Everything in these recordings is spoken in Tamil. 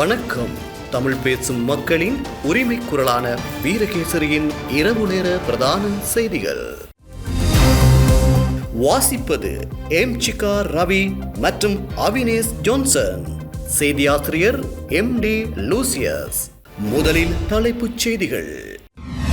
வணக்கம். தமிழ் பேசும் மக்களின் உரிமை குரலான வீரகேசரியின் இரவு நேர பிரதான செய்திகள். வாசிப்பது எம் சிகா ரவி மற்றும் அவினேஷ் ஜோன்சன். செய்தியாசிரியர் எம் டி லூசியஸ். முதலில் தலைப்புச் செய்திகள்.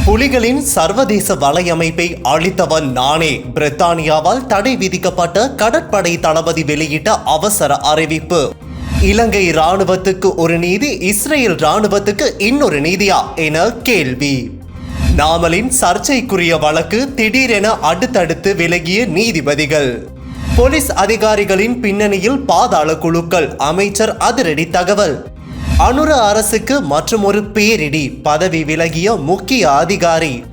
புலிகளின் சர்வதேச வலையமைப்பை அளித்தவன் நானே. பிரித்தானியாவால் தடை விதிக்கப்பட்ட கடற்படை தளபதி வெளியிட்ட அவசர அறிவிப்பு. இலங்கை ராணுவத்துக்கு ஒரு நீதி இஸ்ரேல் ராணுவத்துக்கு இன்னொரு நீதியா என கேள்வி. நாமலின் சர்ச்சைக்குரிய வழக்கு திடீரென அடுத்தடுத்து விலகிய நீதிபதிகள். போலீஸ் அதிகாரிகளின் பின்னணியில் பாதாள குழுக்கள் அமைச்சர் அதிரடி தகவல். அனுர அரசுக்கு மற்றும் ஒரு பேரிடி பதவி விலகிய முக்கிய அதிகாரி.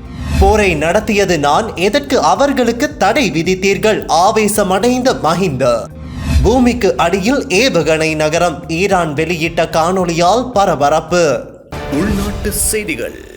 போரை நடத்தியது நான் எதற்கு அவர்களுக்கு தடை விதித்தீர்கள்? ஆவேசமடைந்த மஹிந்த. பூமிக்கு அடியில் ஏவுகணை நகரம் ஈரான் வெளியிட்ட காணொளியால் பரபரப்பு. உள்நாட்டு செய்திகள்.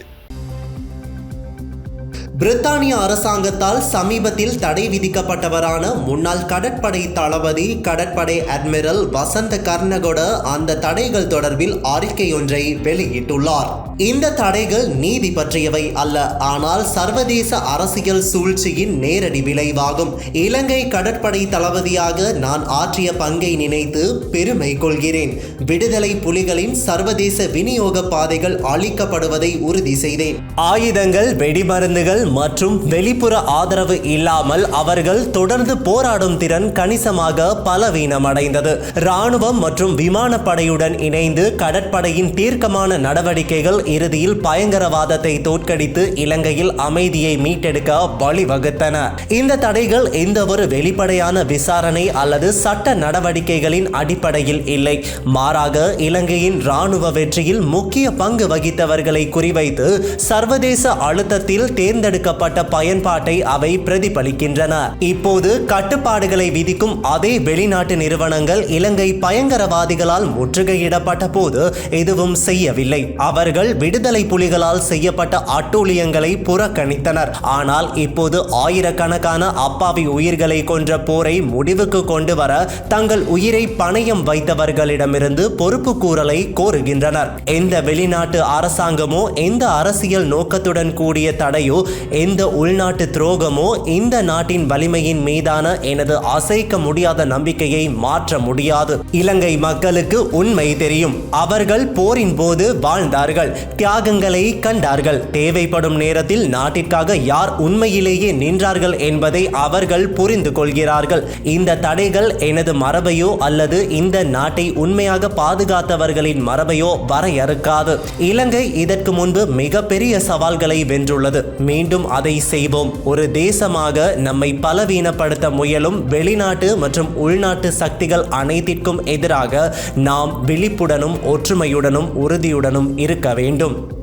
பிரித்தானிய அரசாங்கத்தால் சமீபத்தில் தடை விதிக்கப்பட்டவரான முன்னாள் கடற்படை தளபதி கடற்படை அட்மிரல் வசந்த கர்ணகொட அந்த தடைகள் தொடர்பில் அறிக்கை ஒன்றை வெளியிட்டுள்ளார். இந்த தடைகள் நீதி பற்றியவை அல்ல ஆனால் சர்வதேச அரசியல் சூழ்ச்சியின் நேரடி விளைவாகும். இலங்கை கடற்படை தளபதியாக நான் ஆற்றிய பங்கை நினைத்து பெருமை கொள்கிறேன். விடுதலை புலிகளின் சர்வதேச விநியோக பாதைகள் அளிக்கப்படுவதை உறுதி செய்தேன். ஆயுதங்கள் வெடிமருந்துகள் மற்றும் வெளிப்புற ஆதரவு இல்லாமல் அவர்கள் தொடர்ந்து போராடும் திறன் கணிசமாக பலவீனமடைந்தது. ராணுவம் மற்றும் விமானப்படையுடன் இணைந்து கடற்படையின் தீர்க்கமான நடவடிக்கைகள் இறுதியில் பயங்கரவாதத்தை தோற்கடித்து இலங்கையில் அமைதியை மீட்டெடுக்க வழிவகுத்தன. இந்த தடைகள் எந்த ஒரு வெளிப்படையான விசாரணை அல்லது சட்ட நடவடிக்கைகளின் அடிப்படையில் இல்லை. மாறாக இலங்கையின் ராணுவ வெற்றியில் முக்கிய பங்கு வகித்தவர்களை குறிவைத்து சர்வதேச அழுத்தத்தில் தேர்ந்தெடுக்கப்பட்ட பயன்பாட்டை அவை பிரதிபலிக்கின்றன. இப்போது கட்டுப்பாடுகளை விதிக்கும் அதே வெளிநாட்டு நிறுவனங்கள் இலங்கை பயங்கரவாதிகளால் முற்றுகையிடப்பட்ட போது எதுவும் செய்யவில்லை. அவர்கள் விடுதலை புலிகளால் செய்யப்பட்ட அட்டூழியங்களை புறக்கணித்தனர். ஆனால் இப்போது ஆயிரக்கணக்கான அப்பாவி உயிர்களை கொன்ற போரை முடிவுக்கு கொண்டு வர தங்கள் உயிரை பணயம் வைத்தவர்களிடமிருந்து பொறுப்பு கூறலை கோருகின்றனர். எந்த வெளிநாட்டு அரசாங்கமோ எந்த அரசியல் நோக்கத்துடன் கூடிய தடையோ எந்த உள்நாட்டு துரோகமோ இந்த நாட்டின் வலிமையின் மீதான எனது அசைக்க முடியாத நம்பிக்கையை மாற்ற முடியாது. இலங்கை மக்களுக்கு உண்மை தெரியும். அவர்கள் போரின் போது வாழ்ந்தார்கள். தியாகங்களை கண்டார்கள். தேவைப்படும் நேரத்தில் நாட்டிற்காக யார் உண்மையிலேயே நின்றார்கள் என்பதை அவர்கள் புரிந்து கொள்கிறார்கள். இந்த தடைகள் எனது மரபையோ அல்லது இந்த நாட்டை உண்மையாக பாதுகாத்தவர்களின் மரபையோ வரையறுக்காது. இலங்கை இதற்கு முன்பு மிகப்பெரிய சவால்களை வென்றுள்ளது. மீண்டும் அதை செய்வோம். ஒரு தேசமாக நம்மை பலவீனப்படுத்த முயலும் வெளிநாட்டு மற்றும் உள்நாட்டு சக்திகள் அனைத்திற்கும் எதிராக நாம் விழிப்புடனும் ஒற்றுமையுடனும் உறுதியுடனும் இருக்க வேண்டும்.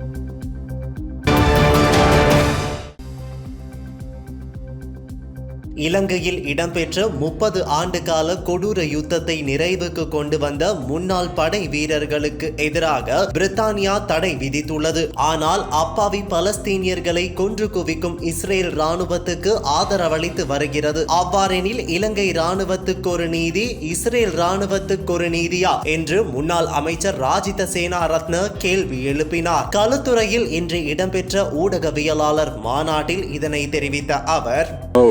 இலங்கையில் இடம்பெற்ற முப்பது ஆண்டு கால கொடூர யுத்தத்தை நிறைவுக்கு கொண்டு வந்த முன்னாள் படை வீரர்களுக்கு எதிராக பிரித்தானியா தடை விதித்துள்ளது. ஆனால் அப்பாவி பலஸ்தீனியர்களை கொன்று குவிக்கும் இஸ்ரேல் ராணுவத்துக்கு ஆதரவளித்து வருகிறது. அவ்வாறெனில் இலங்கை ராணுவத்துக்கு ஒரு நீதி இஸ்ரேல் ராணுவத்துக்கு ஒரு நீதியா என்று முன்னாள் அமைச்சர் ராஜித சேனாரத்ன கேள்வி எழுப்பினார். களுத்துறையில் இன்று இடம்பெற்ற ஊடகவியலாளர் மாநாட்டில் இதனை தெரிவித்த அவர் ඔව්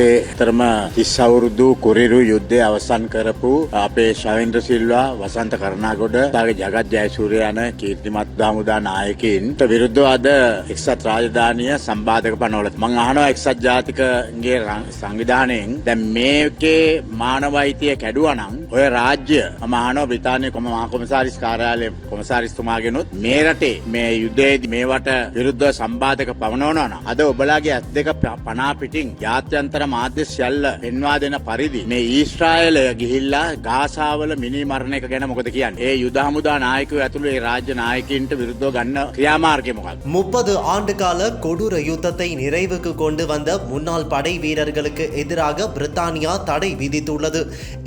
ලංකාවේ තරම තිස්සවුරුදු කුරිරු යුද්ධය අවසන් කරපු අපේ ශවින්ද්‍ර සිල්වා වසන්ත කරනාගොඩ තාගේ ජගත් ජයසූරිය යන කීර්තිමත් දාමුදා නායකයින්ට විරුද්ධව අද එක්සත් රාජධානිය සම්බාධක පනවල මං අහනවා එක්සත් ජාතිකගේ රං- සංවිධානයෙන්. දැන් මේකේ මානවයිතිය කැඩුවනම් ඔය රාජ්‍ය මම අහනවා බ්‍රිතාන්‍ය කොම මහකොමසාරිස් කාර්යාලය කොමසාරිස්තුමාගෙනුත් මේ රටේ මේ යුද්ධයේදී මේවට විරුද්ධව සම්බාධක පවනවනවා නම් අද ඔබලාගේ ඇස් දෙක ප- පනා පිටින් ජාත්‍යන්තර මාධ්‍ය සියල්ල පෙන්වා දෙන පරිදි මේ ඊශ්‍රායලය ගිහිල්ලා ගාසාවල මිනි මරණ එක ගැන මොකද කියන්නේ ඒ යුද හමුදා නායකයෝ ඇතුළු ඒ රාජ්‍ය නායකයින්ට විරුද්ධව ගන්න ක්‍රියාමාර්ගය මොකක්ද முப்பது ஆண்டு கால கொடூர யுத்தத்தை நிறைவுக்கு கொண்டு வந்த முன்னாள் படை வீரர்களுக்கு எதிராக பிரித்தானியா தடை விதித்துள்ளது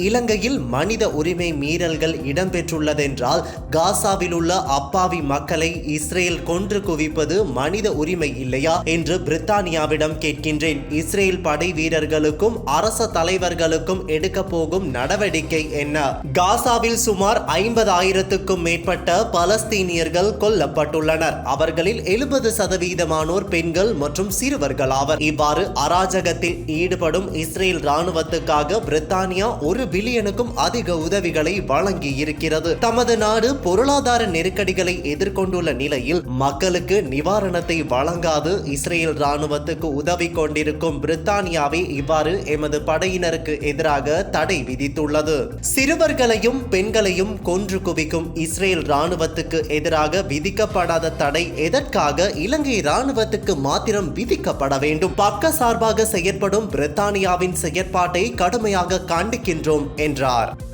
இலங்கையில் மனித உரிமை மீறல்கள் இடம்பெற்றுள்ளதென்றால் காசாவில் உள்ள அப்பாவி மக்களை இஸ்ரேல் கொன்று குவிப்பது மனித உரிமை இல்லையா என்று பிரித்தானியாவிடம் கேட்கின்றேன் இஸ்ரேல் படை வீரர்களுக்கும் அரச தலைவர்களுக்கும் எடுக்க போகும் நடவடிக்கை என்ன? காசாவில் சுமார் ஐம்பதாயிரத்துக்கும் மேற்பட்ட பலஸ்தீனியர்கள் கொல்லப்பட்டுள்ளனர். அவர்களில் எழுபது சதவீதமானோர் பெண்கள் மற்றும் சிறுவர்கள் ஆவர். இவ்வாறு அராஜகத்தில் ஈடுபடும் இஸ்ரேல் ராணுவத்துக்காக பிரித்தானியா ஒரு பில்லியனுக்கும் அதிக உதவிகளை வழங்கி இருக்கிறது தமது நாடு பொருளாதார நெருக்கடிகளை எதிர்கொண்டுள்ள நிலையில் மக்களுக்கு நிவாரணத்தை வழங்காது இஸ்ரேல் ராணுவத்துக்கு உதவி கொண்டிருக்கும் பிரித்தானியாவை இவ்வாறு எமது படையினருக்கு எதிராக தடை விதித்துள்ளது. சிறுவர்களையும் பெண்களையும் கொன்று குவிக்கும் இஸ்ரேல் ராணுவத்துக்கு எதிராக விதிக்கப்படாத தடை எதற்காக இலங்கை ராணுவத்துக்கு மாத்திரம் விதிக்கப்பட வேண்டும்? பக்க சார்பாக செயற்படும் பிரித்தானியாவின் செயற்பாட்டை கடுமையாக கண்டிக்கின்றோம் என்றார்.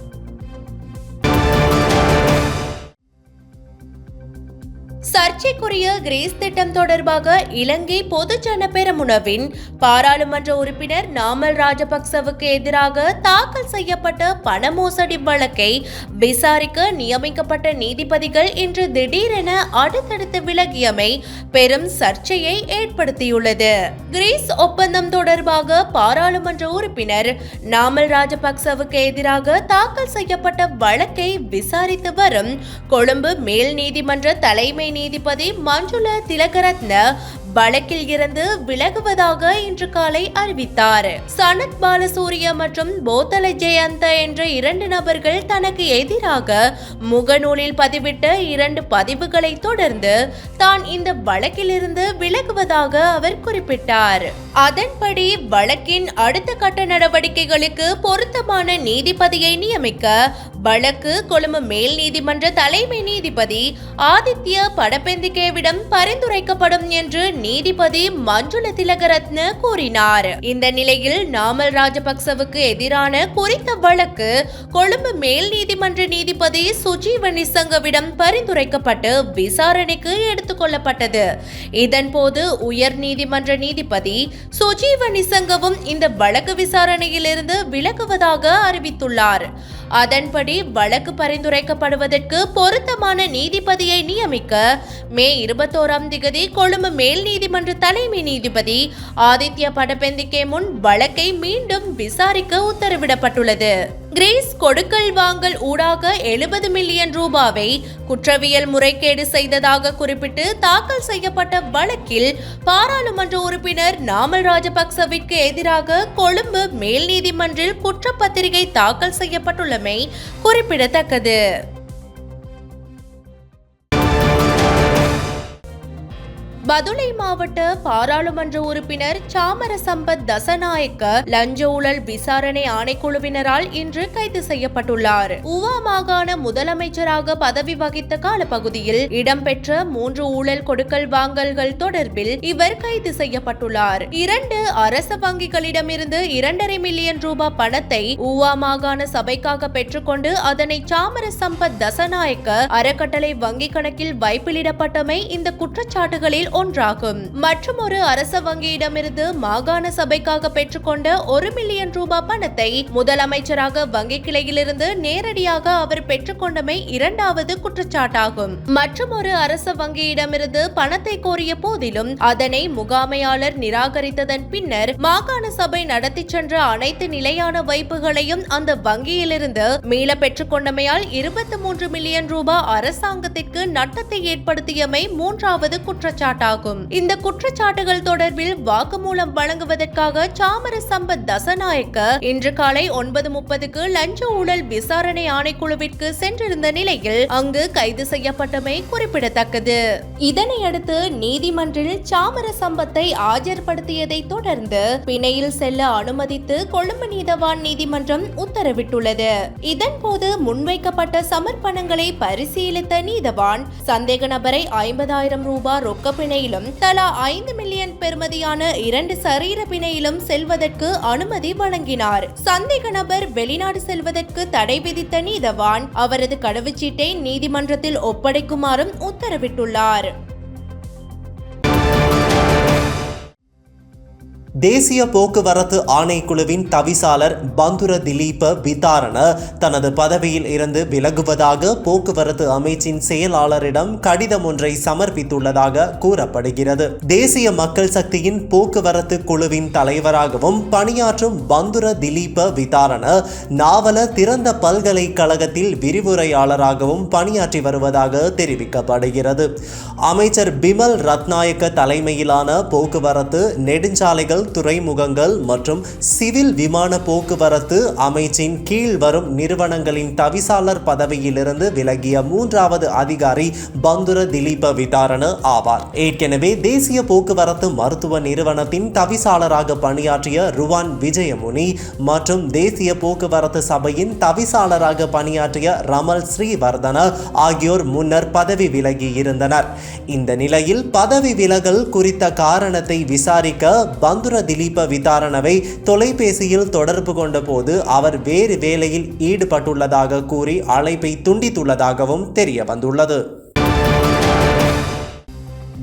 சர்ச்சைக்குரிய கிரேஸ் திட்டம் தொடர்பாக இலங்கை பொதுஜன பெரமுனவின் பாராளுமன்ற உறுப்பினர் நாமல் ராஜபக்சவுக்கு எதிராக தாக்கல் செய்யப்பட்ட பண மோசடி வழக்கை விசாரிக்க நியமிக்கப்பட்ட நீதிபதிகள் இன்று திடீரென அடுத்தடுத்து விலகியமை பெரும் சர்ச்சையை ஏற்படுத்தியுள்ளது. கிரீஸ் ஒப்பந்தம் தொடர்பாக பாராளுமன்ற உறுப்பினர் நாமல் ராஜபக்சவுக்கு எதிராக தாக்கல் செய்யப்பட்ட வழக்கை விசாரித்து வரும் கொழும்பு மேல் நீதிமன்ற தலைமை நீதி நீதிபதி மஞ்சுள திலகரத்ன வழக்கில் இருந்து விலகுவதாக இன்று காலை அறிவித்தார். சனத் பாலசூரிய மற்றும் போத்தல ஜெயந்த என்ற இரண்டு நபர்கள் தனக்கு எதிராக முகநூலில் பதிவிட்ட இரண்டு பதிவுகளை தொடர்ந்து தான் இந்த வழக்கிலிருந்து விலகுவதாக அவர் குறிப்பிட்டார். அதன்படி வழக்கின் அடுத்த கட்ட நடவடிக்கைகளுக்கு பொருத்தமான நீதிபதியை நியமிக்க வழக்கு கொழும்பு மேல் நீதிமன்ற தலைமை நீதிபதி ஆதித்ய படபெந்திகேவிடம் பரிந்துரைக்கப்படும் என்று நீதிபதி மஞ்சுள திலகரத்ன கூறினார். இந்த நிலையில் நாமல் ராஜபக்சவுக்கு எதிரான குறித்த வழக்கு கொழும்பு மேல் நீதிமன்ற நீதிபதி சுஜீவ நிசங்கவிடம் பரிந்துரைக்கப்பட்டு விசாரணைக்கு எடுத்துக் கொள்ளப்பட்டது. இதன்போது உயர் நீதிமன்ற நீதிபதி சுஜீவ நிசங்கவும் இந்த வழக்கு விசாரணையிலிருந்து விலகுவதாக அறிவித்துள்ளார். அதன்படி வழக்கு பரிந்துரைக்கப்படுவதற்கு பொருத்தமான நீதிபதியை நியமிக்க மே இருபத்தோராம் திகதி கொழும்பு மேல் நீதிமன்ற தலைமை நீதிபதி ஆதித்ய படபெந்திக்கே முன் வழக்கை மீண்டும் விசாரிக்க உத்தரவிடப்பட்டுள்ளது. கிரீஸ் கொடுக்கல் வாங்கல் ஊடாக எழுபது மில்லியன் ரூபாவை குற்றவியல் முறைகேடு செய்ததாக குறிப்பிட்டு தாக்கல் செய்யப்பட்ட வழக்கில் பாராளுமன்ற உறுப்பினர் நாமல் ராஜபக்சவிற்கு எதிராக கொழும்பு மேல் நீதிமன்றில் குற்றப்பத்திரிகை தாக்கல் செய்யப்பட்டுள்ளமை குறிப்பிடத்தக்கது. பதுளை மாவட்ட பாராளுமன்ற உறுப்பினர் சாமர சம்பத் தசநாயக்க லஞ்ச ஊழல் விசாரணை ஆணைக்குழுவினரால் இன்று கைது செய்யப்பட்டுள்ளார். உவா மாகாண முதலமைச்சராக பதவி வகித்த காலப்பகுதியில் இடம்பெற்ற மூன்று ஊழல் கொடுக்கல் வாங்கல்கள் தொடர்பில் இவர் கைது செய்யப்பட்டுள்ளார். இரண்டு அரச வங்கிகளிடமிருந்து இரண்டரை மில்லியன் ரூபாய் பணத்தை உவா மாகாண சபைக்காக பெற்றுக்கொண்டு அதனை சாமர சம்பத் தசநாயக்க அறக்கட்டளை வங்கிக் கணக்கில் வைப்பிலிடப்பட்டமை இந்த குற்றச்சாட்டுகளில் ஒன்றாகும். மற்றும் ஒரு அரச வங்கியிடமிருந்து மாகாண சபைக்காக பெற்றுக்கொண்ட ஒரு மில்லியன் ரூபாய் பணத்தை முதலமைச்சராக வங்கி கிளையிலிருந்து நேரடியாக அவர் பெற்றுக்கொண்டமை இரண்டாவது குற்றச்சாட்டாகும். மற்றும் ஒரு அரச வங்கியிடமிருந்து பணத்தை கோரிய போதிலும் அதனை முகாமையாளர் நிராகரித்ததன் பின்னர் மாகாண சபை நடத்தி சென்ற அனைத்து நிலையான வைப்புகளையும் அந்த வங்கியிலிருந்து மீள பெற்றுக்கொண்டமையால் இருபத்தி மூன்று மில்லியன் ரூபாய் அரசாங்கத்திற்கு நட்டத்தை ஏற்படுத்தியமை மூன்றாவது குற்றச்சாட்டு குற்றச்சாட்டாகும் இந்த குற்றச்சாட்டுகள் தொடர்பில் வாக்குமூலம் வழங்குவதற்காக சாமர சம்பத் தசநாயக்க இன்று காலை ஒன்பது முப்பதுக்கு லஞ்ச ஊழல் விசாரணை ஆணைக்குழுவிற்கு சென்றிருந்த நிலையில் அங்கு கைது செய்யப்பட்டமை குறிப்பிடத்தக்கது. இதனையடுத்து நீதிமன்றில் சாமர சம்பத்தை ஆஜர்படுத்தியதை தொடர்ந்து பிணையில் செல்ல அனுமதித்து கொழும்பு நீதவான் நீதிமன்றம் உத்தரவிட்டுள்ளது. இதன்போது முன்வைக்கப்பட்ட சமர்ப்பணங்களை பரிசீலித்த நீதவான் சந்தேக நபரை ஐம்பதாயிரம் ரூபாய் ரொக்க பிணையிலும் தலா ஐந்து மில்லியன் பெறுமதியான இரண்டு சரீர பிணையிலும் செல்வதற்கு அனுமதி வழங்கினார். சந்தேக நபர் வெளிநாடு செல்வதற்கு தடை விதித்த நீதவான் அவரது கடவுச்சீட்டை நீதிமன்றத்தில் ஒப்படைக்குமாறும் உத்தரவிட்டுள்ளார். தேசிய போக்குவரத்து ஆணைக்குழுவின் தவிசாளர் பந்துர திலீப விதாரண தனது பதவியில் இருந்து விலகுவதாக போக்குவரத்து அமைச்சின் செயலாளரிடம் கடிதம் ஒன்றை சமர்ப்பித்துள்ளதாக கூறப்படுகிறது. தேசிய மக்கள் சக்தியின் போக்குவரத்து குழுவின் தலைவராகவும் பணியாற்றும் பந்துர திலீப விதாரண நாவல திறந்த பல்கலைக்கழகத்தில் விரிவுரையாளராகவும் பணியாற்றி வருவதாக தெரிவிக்கப்படுகிறது. அமைச்சர் பிமல் ரத்நாயக்க தலைமையிலான போக்குவரத்து நெடுஞ்சாலைகள் துறைமுகங்கள் மற்றும் சிவில் விமான போக்குவரத்து அமைச்சின் கீழ் வரும் நிறுவனங்களின் தவிசாளர் பதவியிலிருந்து விலகிய மூன்றாவது அதிகாரி பந்துர திலீப விதாரண ஆவார். ஏற்கனவே தேசிய போக்குவரத்து மருத்துவ நிறுவனத்தின் தவிசாளராக பணியாற்றிய ருவான் விஜயமுனி மற்றும் தேசிய போக்குவரத்து சபையின் தவிசாளராக பணியாற்றிய ரமல் ஸ்ரீவர்தன ஆகியோர் முன்னர் பதவி விலகி இருந்தனர் இந்த நிலையில் பதவி விலகல் குறித்த காரணத்தை விசாரிக்க பந்து பந்துர திலீப விதாரணவை தொலைபேசியில் தொடர்பு கொண்டபோது அவர் வேறு வேலையில் ஈடுபட்டுள்ளதாக கூறி அழைப்பை துண்டித்துள்ளதாகவும் தெரிய வந்துள்ளது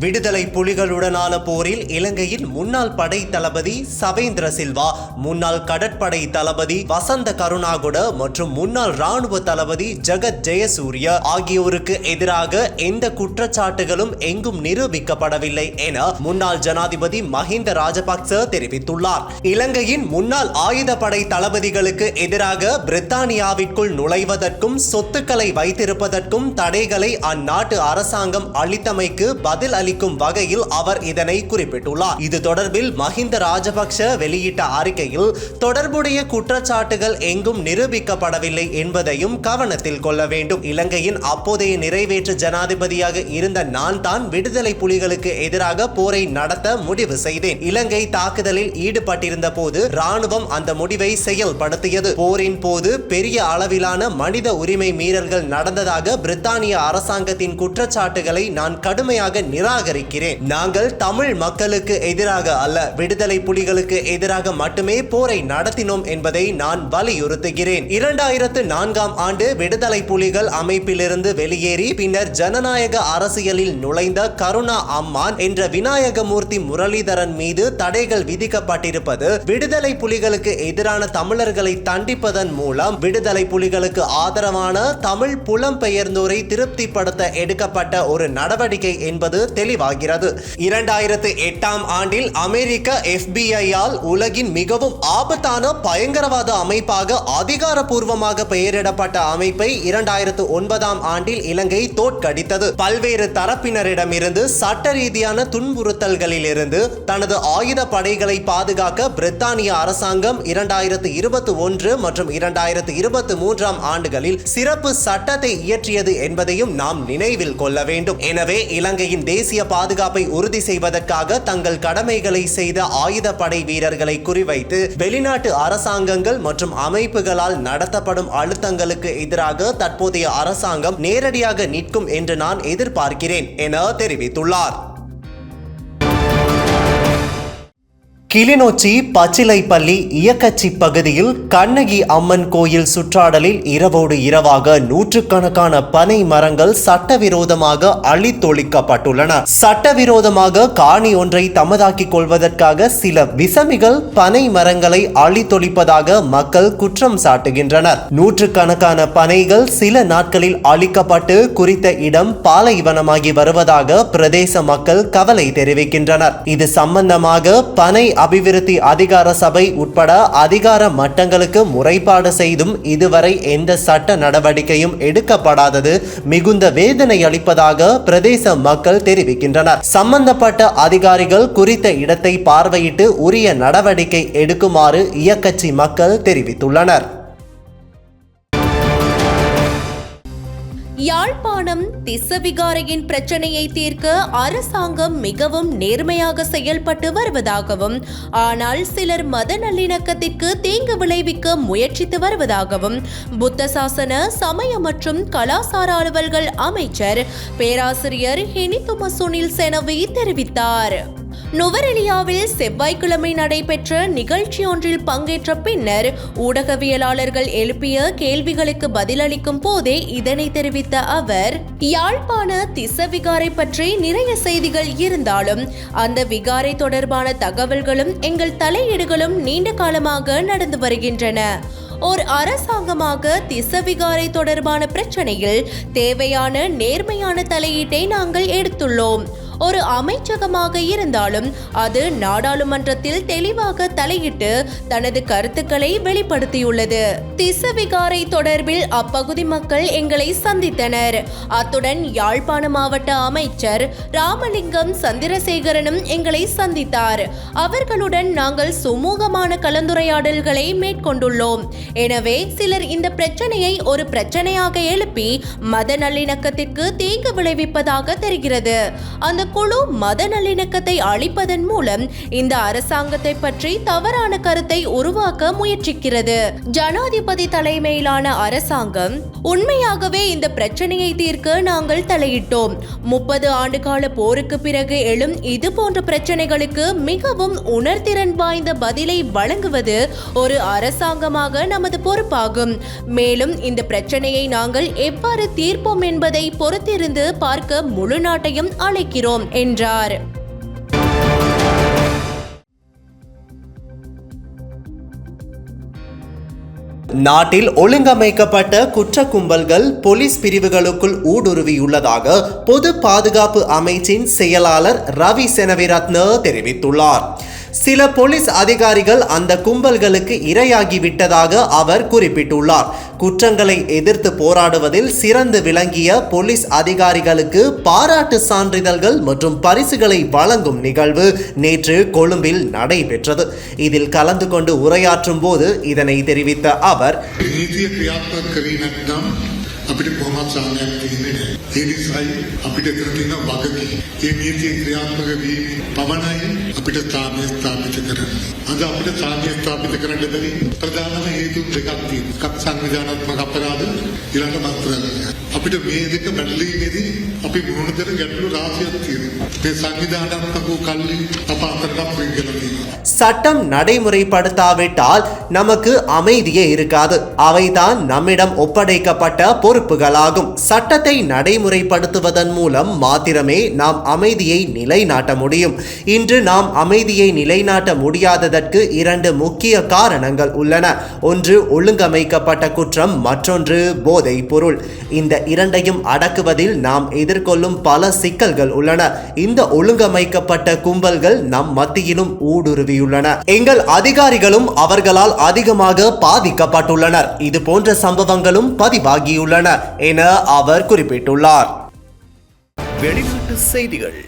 விடுதலை புலிகளுடனான போரில் இலங்கையின் முன்னாள் படை தளபதி சவேந்திர சில்வா முன்னாள் கடற்படை தளபதி வசந்த கருணாகுட மற்றும் முன்னாள் ராணுவ தளபதி ஜெகத் ஜெயசூரிய ஆகியோருக்கு எதிராக எந்த குற்றச்சாட்டுகளும் எங்கும் நிரூபிக்கப்படவில்லை என முன்னாள் ஜனாதிபதி மஹிந்த ராஜபக்ச தெரிவித்துள்ளார். இலங்கையின் முன்னாள் ஆயுதப்படை தளபதிகளுக்கு எதிராக பிரித்தானியாவிற்குள் நுழைவதற்கும் சொத்துக்களை வைத்திருப்பதற்கும் தடைகளை அந்நாட்டு அரசாங்கம் அளித்தமைக்கு பதில் அளிக்கும் வகையில் அவர் இதனை குறிப்பிட்டுள்ளார். இது தொடர்பில் மஹிந்த ராஜபக்ஷ வெளியிட்ட அறிக்கையில் தொடர்புடைய குற்றச்சாட்டுகள் எங்கும் நிரூபிக்கப்படவில்லை என்பதையும் கவனத்தில் கொள்ள வேண்டும். இலங்கையின் அப்போதைய நிறைவேற்று ஜனாதிபதியாக இருந்த நான் தான் விடுதலை புலிகளுக்கு எதிராக போரை நடத்த முடிவு செய்தேன். இலங்கை தாக்குதலில் ஈடுபட்டிருந்த போது ராணுவம் அந்த முடிவை செயல்படுத்தியது. போரின் போது பெரிய அளவிலான மனித உரிமை மீறல்கள் நடந்ததாக பிரித்தானிய அரசாங்கத்தின் குற்றச்சாட்டுகளை நான் கடுமையாக நிராகரிக்கிறேன். நாங்கள் தமிழ் மக்களுக்கு எதிராக அல்ல விடுதலை புலிகளுக்கு எதிராக மட்டுமே போரை நடத்தினோம் என்பதை நான் வலியுறுத்துகிறேன். இரண்டாயிரத்து நான்காம் ஆண்டு விடுதலை புலிகள் அமைப்பிலிருந்து வெளியேறி பின்னர் ஜனநாயக அரசியலில் நுழைந்த கருணா அம்மான் என்ற விநாயகமூர்த்தி முரளிதரன் மீது தடைகள் விதிக்கப்பட்டிருப்பது விடுதலை புலிகளுக்கு எதிரான தமிழர்களை தண்டிப்பதன் மூலம் விடுதலை புலிகளுக்கு ஆதரவான தமிழ் புலம்பெயர்ந்தோரை திருப்திப்படுத்த எடுக்கப்பட்ட ஒரு நடவடிக்கை என்பது தெளிவாகிறது. இரண்டாயிரத்து எட்டாம் ஆண்டில் அமெரிக்க எஃபிஐயால் உலகின் மிகவும் ஆபத்தான பயங்கரவாத அமைப்பாக அதிகாரப்பூர்வமாக பெயரிடப்பட்ட அமைப்பை இரண்டாயிரத்து ஒன்பதாம் ஆண்டில் இலங்கை தோற்கடித்தது. பல்வேறு தரப்பினரிடமிருந்து சட்ட ரீதியான துன்புறுத்தல்களிலிருந்து தனது ஆயுத படைகளை பாதுகாக்க பிரித்தானிய அரசாங்கம் இரண்டாயிரத்து இருபத்தி ஒன்று மற்றும் இரண்டாயிரத்து இருபத்தி மூன்றாம் ஆண்டுகளில் சிறப்பு சட்டத்தை இயற்றியது என்பதையும் நாம் நினைவில் கொள்ள வேண்டும். எனவே இலங்கையின் தேசிய பாதுகாப்பை உறுதி செய்வதற்காக தங்கள் கடமைகளை செய்த ஆயுதப்படை வீரர்களை குறிவைத்து வெளிநாட்டு அரசாங்கங்கள் மற்றும் அமைப்புகளால் நடத்தப்படும் அழுத்தங்களுக்கு எதிராக தற்போதைய அரசாங்கம் நேரடியாக நிற்கும் என்று நான் எதிர்பார்க்கிறேன் என தெரிவித்துள்ளார். கிளிநொச்சி பச்சிலைப்பள்ளி இயக்கச்சி பகுதியில் கண்ணகி அம்மன் கோயில் சுற்றாடலில் இரவோடு இரவாக நூற்றுக்கணக்கான பனை மரங்கள் சட்டவிரோதமாக அழித்தொழிக்கப்பட்டுள்ளன சட்டவிரோதமாக காணி ஒன்றை தமதாக்கிக் கொள்வதற்காக சில விசமிகள் பனை மரங்களை அழித்தொழிப்பதாக மக்கள் குற்றம் சாட்டுகின்றனர். நூற்றுக்கணக்கான பனைகள் சில நாட்களில் அழிக்கப்பட்டு குறித்த இடம் பாலைவனமாகி வருவதாக பிரதேச மக்கள் கவலை தெரிவிக்கின்றனர். இது சம்பந்தமாக பனை அபிவிருத்தி அதிகார சபை உட்பட அதிகார மட்டங்களுக்கு முறைப்பாடு செய்தும் இதுவரை எந்த சட்ட நடவடிக்கையும் எடுக்கப்படாதது மிகுந்த வேதனை அளிப்பதாக பிரதேச மக்கள் தெரிவிக்கின்றனர். சம்பந்தப்பட்ட அதிகாரிகள் குறித்த இடத்தை பார்வையிட்டு உரிய நடவடிக்கை எடுக்குமாறு இயக்கச்சி மக்கள் தெரிவித்துள்ளனர். யாழ்ப்பாணம் திசவிகாரையின் பிரச்சனையை தீர்க்க அரசாங்கம் மிகவும் நேர்மையாக செயல்பட்டு வருவதாகவும் ஆனால் சிலர் மத நல்லிணக்கத்திற்கு தீங்கு விளைவிக்க முயற்சித்து வருவதாகவும் புத்த சாசன சமய மற்றும் கலாசார அலுவல்கள் அமைச்சர் பேராசிரியர் ஹெனிதும சுனில் செனவி தெரிவித்தார். நுவரெலியாவில் செவ்வாய்க்கிழமை நடைபெற்ற நிகழ்ச்சி ஒன்றில் பங்கேற்ற பின்னர் ஊடகவியலாளர்கள் எழுப்பிய கேள்விகளுக்கு பதிலளிக்கும் போதே இதனை தெரிவித்த அவர் யாழ்ப்பாண திச விகாரை பற்றி நிறைய செய்திகள் இருந்தாலும் அந்த விகாரை தொடர்பான தகவல்களும் எங்கள் தலையீடுகளும் நீண்ட காலமாக நடந்து வருகின்றன. ஓர் அரசாங்கமாக திசவிகாரை தொடர்பான பிரச்சனையில் தேவையான நேர்மையான தலையீட்டை நாங்கள் எடுத்துள்ளோம். ஒரு அமைச்சகமாக இருந்தாலும் அது நாடாளுமன்றத்தில் தெளிவாக தலையிட்டு தனது கருத்துக்களை வெளிப்படுத்தியுள்ளது. திசவிகாரை தொடர்பில் அப்பகுதி மக்கள் எங்களை சந்தித்தனர். அத்துடன் யாழ்ப்பாண மாவட்ட அமைச்சர் ராமலிங்கம் சந்திரசேகரனும் எங்களை சந்தித்தார். அவர்களுடன் நாங்கள் சுமூகமான கலந்துரையாடல்களை மேற்கொண்டுள்ளோம். எனவே சிலர் இந்த பிரச்சனையை ஒரு பிரச்சனையாக எழுப்பி மத நல்லிணக்கத்திற்கு தீங்கு விளைவிப்பதாக தெரிகிறது. அந்த குழு மத நல்லிணக்கத்தை அளிப்பதன் மூலம் இந்த அரசாங்கத்தை பற்றி தவறான கருத்தை உருவாக்க முயற்சிக்கிறது. ஜனாதிபதி தலைமையிலான அரசாங்கம் உண்மையாகவே இந்த பிரச்சனையை தீர்க்க நாங்கள் தலையிட்டோம். முப்பது ஆண்டுகால போருக்கு பிறகு எழும் இது போன்ற பிரச்சனைகளுக்கு மிகவும் உணர்திறன் வாய்ந்த பதிலை வழங்குவது ஒரு அரசாங்கமாக நமது பொறுப்பாகும். மேலும் இந்த பிரச்சனையை நாங்கள் எவ்வாறு தீர்ப்போம் என்பதை பொறுத்திருந்து பார்க்க முழு நாட்டையும் அழைக்கிறோம். என்றார். நாட்டில் ஒழுங்கமைக்கப்பட்ட குற்ற கும்பல்கள் போலீஸ் பிரிவுகளுக்குள் ஊடுருவியுள்ளதாக பொது பாதுகாப்பு அமைச்சின் செயலாளர் ரவி செனவிரத்ன தெரிவித்துள்ளார். சில போலீஸ் அதிகாரிகள் அந்த கும்பல்களுக்கு இரையாகி விட்டதாக அவர் குறிப்பிட்டுள்ளார் குற்றங்களை எதிர்த்து போராடுவதில் சிறந்து விளங்கிய போலீஸ் அதிகாரிகளுக்கு பாராட்டு சான்றிதழ்கள் மற்றும் பரிசுகளை வழங்கும் நிகழ்வு நேற்று கொழும்பில் நடைபெற்றது இதில் கலந்து கொண்டு உரையாற்றும் போது இதனை தெரிவித்த அவர் නීතිය ක්‍රියාත්මක කරේ නැත්නම් අපිට කොහොමත් සාමයක් තියෙන්නේ නැහැ. ඒ නිසායි අපිට කර තියෙන වගකීම. ඒ නීතිය ක්‍රියාත්මක වීම පමණයි අපිට සාමය ස්ථාපිත කරන්නේ. අද අපිට සාමය ස්ථාපිත කරන්න බැරි ප්‍රධානම හේතු දෙකක් තියෙනවා. එකක් සංවිධානාත්මක අපරාධ ඊළඟ මත්ද්‍රව්‍ය. අපිට මේ දෙක බැලීමේදී අපි මුහුණ දෙන ගැටලු රාශියක් තියෙනවා. මේ සංවිධානාත්මක වූ කල්ලි අප අතරට පිළිගලා තියෙනවා. சட்டம் நடைமுறைப்படுத்தாவிட்டால் நமக்கு அமைதியே இருக்காது அவைதான் நம்மிடம் ஒப்படைக்கப்பட்ட பொறுப்புகளாகும் சட்டத்தை நடைமுறைப்படுத்துவதன் மூலம் மாத்திரமே நாம் அமைதியை நிலைநாட்ட முடியும் இன்று நாம் அமைதியை நிலைநாட்ட முடியாததற்கு இரண்டு முக்கிய காரணங்கள் உள்ளன. ஒன்று ஒழுங்கமைக்கப்பட்ட குற்றம் மற்றொன்று போதை பொருள் இந்த இரண்டையும் அடக்குவதில் நாம் எதிர்கொள்ளும் பல சிக்கல்கள் உள்ளன. இந்த ஒழுங்கமைக்கப்பட்ட கும்பல்கள் நம் மத்தியிலும் ஊடுருவியுள்ளன. எங்கள் அதிகாரிகளும் அவர்களால் அதிகமாக பாதிக்கப்பட்டுள்ளனர். இது போன்ற சம்பவங்களும் பதிவாகியுள்ளன என அவர் குறிப்பிட்டுள்ளார். வெளிநாட்டு செய்திகள்.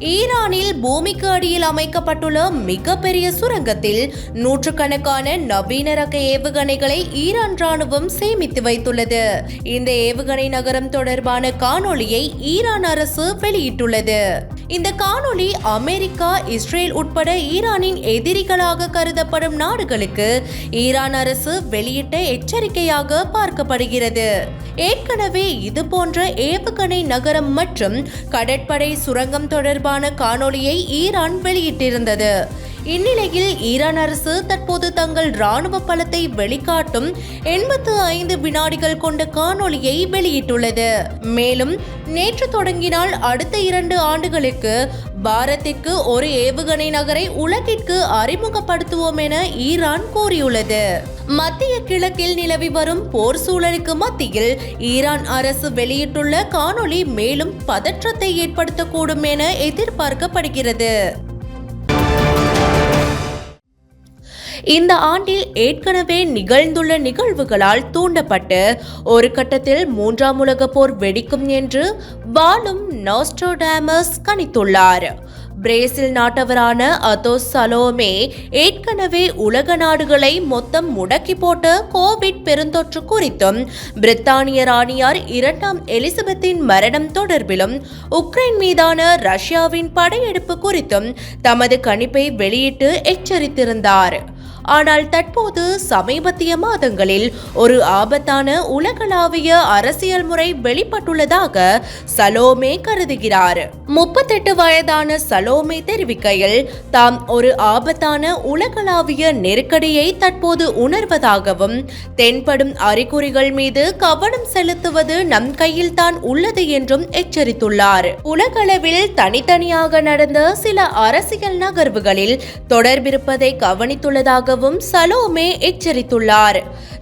ஈரானில் பூமிக்கு அடியில் அமைக்கப்பட்டுள்ள மிகப்பெரிய சுரங்கத்தில் நூற்றுக்கணக்கான நவீன ரக ஏவுகணைகளை ஈரான் ராணுவம் சேமித்து வைத்துள்ளது. இந்த ஏவுகணை நகரம் தொடர்பான காணொளியை ஈரான் அரசு வெளியிட்டுள்ளது. இந்த காணொளி அமெரிக்கா இஸ்ரேல் உட்பட ஈரானின் எதிரிகளாக கருதப்படும் நாடுகளுக்கு ஈரான் அரசு வெளியிட்ட எச்சரிக்கையாக பார்க்கப்படுகிறது. ஏற்கனவே இது போன்ற ஏவுகணை நகரம் மற்றும் கடற்படை சுரங்கம் தொடர்பான காணொளியை ஈரான் வெளியிட்டிருந்தது. இந்நிலையில் ஈரான் அரசு தற்போது தங்கள் ராணுவ பலத்தை வெளிக்காட்டும் எண்பத்து ஐந்து வினாடிகள் கொண்ட காணொளியை வெளியிட்டுள்ளது. மேலும் நேற்று தொடங்கினால் அடுத்த இரண்டு ஆண்டுகளுக்கு பாரத்திற்கு ஒரு ஏவுகணை நகரை உலகிற்கு அறிமுகப்படுத்துவோம் என ஈரான் கூறியுள்ளது. மத்திய கிழக்கில் நிலவி வரும் போர் சூழலுக்கு மத்தியில் ஈரான் அரசு வெளியிட்டுள்ள காணொளி மேலும் பதற்றத்தை ஏற்படுத்தக்கூடும் என எதிர்பார்க்கப்படுகிறது. இந்த ஆண்டில் ஏற்கனவே நிகழ்ந்துள்ள நிகழ்வுகளால் தூண்டப்பட்டு ஒரு கட்டத்தில் மூன்றாம் உலகப் போர் வெடிக்கும் என்று பாலும் நாஸ்டோடாமஸ் கணித்துள்ளார். பிரேசில் நாட்டவரான அதோஸ் சலோமே ஏற்கனவே உலக நாடுகளை மொத்தம் முடக்கி போட்ட கோவிட் பெருந்தொற்று குறித்தும் பிரித்தானிய ராணியார் இரண்டாம் எலிசபெத்தின் மரணம் தொடர்பிலும் உக்ரைன் மீதான ரஷ்யாவின் படையெடுப்பு குறித்தும் தமது கணிப்பை வெளியிட்டு எச்சரித்திருந்தார். ஆனால் தற்போது சமீபத்திய மாதங்களில் ஒரு ஆபத்தான உலகளாவிய அரசியல் முறை வெளிப்பட்டுள்ளதாக சலோமே கருதுகிறார். முப்பத்தெட்டு வயதான சலோமே தெரிவிக்கையில் தாம் ஒரு ஆபத்தான உலகளாவிய நெருக்கடியை தற்போது உணர்வதாகவும் தென்படும் அறிகுறிகள் மீது கவனம் செலுத்துவது நம் கையில் தான் உள்ளது என்றும் எச்சரித்துள்ளார். உலகளவில் தனித்தனியாக நடந்த சில அரசியல் நகர்வுகளில் தொடர்பிருப்பதை கவனித்துள்ளதாக கவனித்துள்ளதாகவும் சலோமே எச்சரித்துள்ளார்.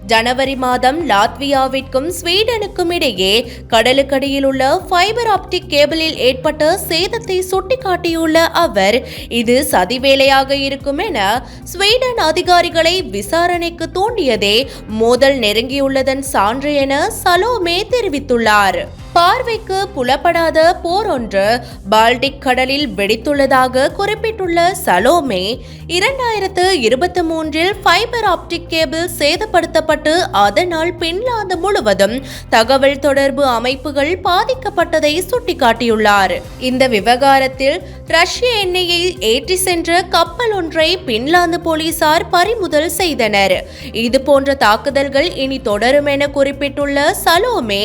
ஜனவரி மாதம் லாத்வியாவிற்கும் ஸ்வீடனுக்கும் இடையே கடலுக்கடியில் உள்ள ஃபைபர் ஆப்டிக் கேபிளில் ஏற்பட்ட சேதத்தை சுட்டிக்காட்டியுள்ள அவர் இது சதிவேலையாக இருக்கும் என ஸ்வீடன் அதிகாரிகளை விசாரணைக்கு தூண்டியதே மோதல் நெருங்கியுள்ளதன் சான்று என சலோமே தெரிவித்துள்ளார். பார்வைக்கு புலப்படாத போர் ஒன்று பால்டிக் கடலில் வெடித்துள்ளதாக குறிப்பிட்டுள்ள சலோமே இரண்டாயிரத்து இருபத்தி மூன்றில் ஃபைபர் ஆப்டிக் கேபிள் சேதப்படுத்தப்பட்டு அதனால் பின்லாந்து முழுவதும் தகவல் தொடர்பு அமைப்புகள் பாதிக்கப்பட்டதை சுட்டிக்காட்டியுள்ளார். இந்த விவகாரத்தில் ரஷ்ய எண்ணெயை ஏற்றி சென்ற கப்பல் ஒன்றை பின்லாந்து போலீசார் பறிமுதல் செய்தனர். இது போன்ற தாக்குதல்கள் இனி தொடரும் என குறிப்பிட்டுள்ள சலோமே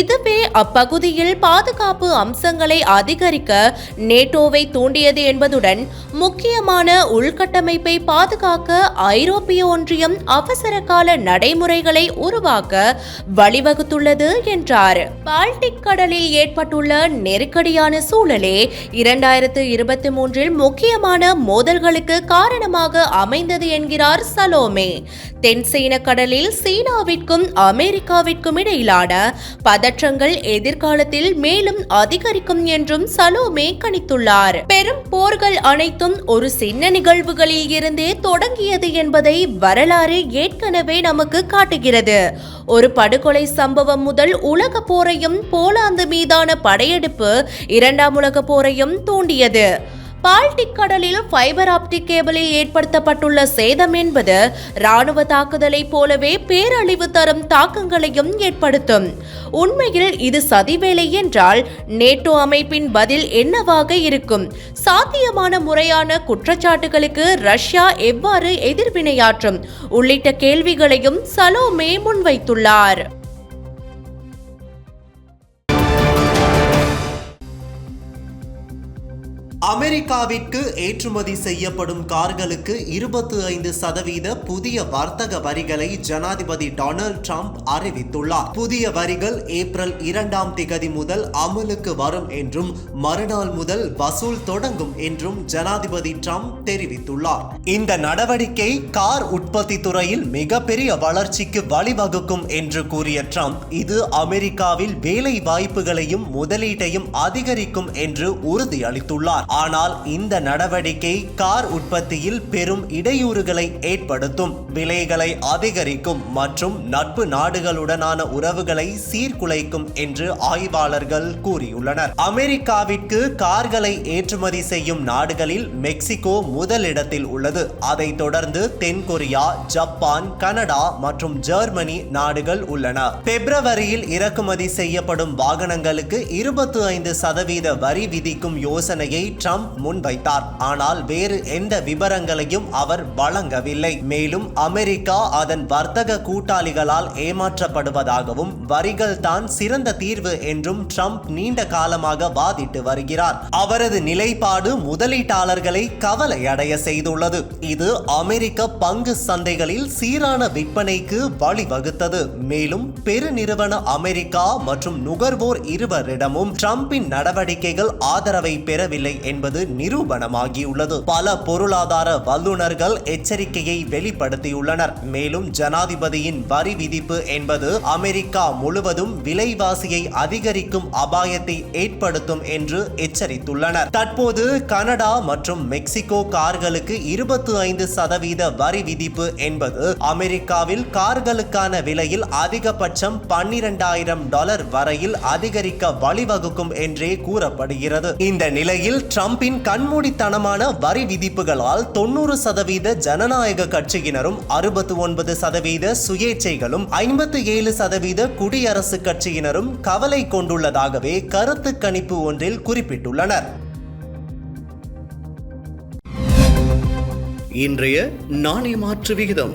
இதுவே அப்பகுதியில் பாதுகாப்பு அம்சங்களை அதிகரிக்க நேட்டோவை தூண்டியது என்பதுடன் முக்கியமான உள்கட்டமைப்பை பாதுகாக்க ஐரோப்பிய ஒன்றியம் அவசர கால நடைமுறைகளை உருவாக்க வழிவகுத்துள்ளது என்றார். பால்டிக் கடலில் ஏற்பட்டுள்ள நெருக்கடியான சூழலே இரண்டாயிரத்து இருபத்தி மூன்றில் முக்கியமான மோதல்களுக்கு காரணமாக அமைந்தது என்கிறார் சலோமே. தென் சீன கடலில் சீனாவிற்கும் அமெரிக்காவிற்கும் இடையிலான பதற்றங்கள் எதிர்காலத்தில் மேலும் அதிகரிக்கும் என்றும் சலோமே கணித்துள்ளார். பெரும் போர்கள் அனைத்தும் ஒரு சின்ன நிகழ்வுகளில் இருந்தே தொடங்கியது என்பதை வரலாறு ஏற்கனவே நமக்கு காட்டுகிறது. ஒரு படுகொலை சம்பவம் முதல் உலக போரையும் போலாந்து மீதான படையெடுப்பு இரண்டாம் உலக போரையும் தூண்டியது. பால்டிக் கடலில் ஃபைபர் ஆப்டிக் கேபிளில் ஏற்படுத்தப்பட்டுள்ள சேதம் என்பது ராணுவ தாக்குதலைப் போலவே பேரழிவு தரும் தாக்கங்களையும் ஏற்படுத்தும். உண்மையில் இது சதிவேலை என்றால் நேட்டோ அமைப்பின் பதில் என்னவாக இருக்கும்? சாத்தியமான முறையான குற்றச்சாட்டுகளுக்கு ரஷ்யா எவ்வாறு எதிர்வினையாற்றும்? உள்ளிட்ட கேள்விகளையும் சலோமே முன்வைத்துள்ளார். அமெரிக்காவிற்கு ஏற்றுமதி செய்யப்படும் கார்களுக்கு இருபத்தி ஐந்து சதவீத புதிய வர்த்தக வரிகளை ஜனாதிபதி டொனால்ட் ட்ரம்ப் அறிவித்துள்ளார். புதிய வரிகள் ஏப்ரல் இரண்டாம் திகதி முதல் அமலுக்கு வரும் என்றும் மறுநாள் முதல் வசூல் தொடங்கும் என்றும் ஜனாதிபதி ட்ரம்ப் தெரிவித்துள்ளார். இந்த நடவடிக்கை கார் உற்பத்தி துறையில் மிகப்பெரிய வளர்ச்சிக்கு வழிவகுக்கும் என்று கூறிய ட்ரம்ப் இது அமெரிக்காவில் வேலை வாய்ப்புகளையும் முதலீட்டையும் அதிகரிக்கும் என்று உறுதியளித்துள்ளார். ஆனால் இந்த நடவடிக்கை கார் உற்பத்தியில் பெரும் இடையூறுகளை ஏற்படுத்தும். விலைகளை அதிகரிக்கும் மற்றும் நட்பு நாடுகளுடனான உறவுகளை சீர்குலைக்கும் என்று ஆய்வாளர்கள் கூறியுள்ளனர். அமெரிக்காவிற்கு கார்களை ஏற்றுமதி செய்யும் நாடுகளில் மெக்சிகோ முதலிடத்தில் உள்ளது. அதைத் தொடர்ந்து தென்கொரியா ஜப்பான் கனடா மற்றும் ஜெர்மனி நாடுகள் உள்ளன. பிப்ரவரியில் இறக்குமதி செய்யப்படும் வாகனங்களுக்கு இருபத்தி ஐந்து சதவீத வரி விதிக்கும் யோசனையை ட்ரம்ப் முன்வைத்தார். ஆனால் வேறு எந்த விவரங்களையும் அவர் வழங்கவில்லை. மேலும் அமெரிக்கா அதன் வர்த்தக கூட்டாளிகளால் ஏமாற்றப்படுவதாகவும் வரிகள் தான் சிறந்த தீர்வு என்றும் ட்ரம்ப் நீண்ட காலமாக வாதிட்டு வருகிறார். அவரது நிலைப்பாடு முதலீட்டாளர்களை கவலையடைய செய்துள்ளது. இது அமெரிக்க பங்கு சந்தைகளில் சீரான விற்பனைக்கு வழிவகுத்தது. மேலும் பெருநிறுவன அமெரிக்கா மற்றும் நுகர்வோர் இருவரிடமும் ட்ரம்பின் நடவடிக்கைகள் ஆதரவை பெறவில்லை என்பது நிரூபணமாகியுள்ளது. பல பொருளாதார வல்லுநர்கள் எச்சரிக்கையை வெளிப்படுத்தியுள்ளனர். மேலும் ஜனாதிபதியின் வரி விதிப்பு என்பது அமெரிக்கா முழுவதும் விலைவாசியை அதிகரிக்கும் அபாயத்தை ஏற்படுத்தும் என்று எச்சரித்துள்ளனர். தற்போது கனடா மற்றும் மெக்சிகோ கார்களுக்கு இருபத்தி ஐந்து சதவீத வரி விதிப்பு என்பது அமெரிக்காவில் கார்களுக்கான விலையில் அதிகபட்சம் பன்னிரண்டாயிரம் டாலர் வரையில் அதிகரிக்க வழிவகுக்கும் என்றே கூறப்படுகிறது. இந்த நிலையில் ட்ரம்பின் கண்மூடித்தனமான வரி விதிப்புகளால் தொண்ணூறு சதவீத ஜனநாயக கட்சியினரும் அறுபத்தி ஒன்பது சதவீத சுயேட்சைகளும் ஐம்பத்தி ஏழு சதவீத குடியரசு கட்சியினரும் கவலை கொண்டுள்ளதாகவே கருத்து கணிப்பு ஒன்றில் குறிப்பிட்டுள்ளனர். இன்றைய நாணய மாற்று விகிதம்.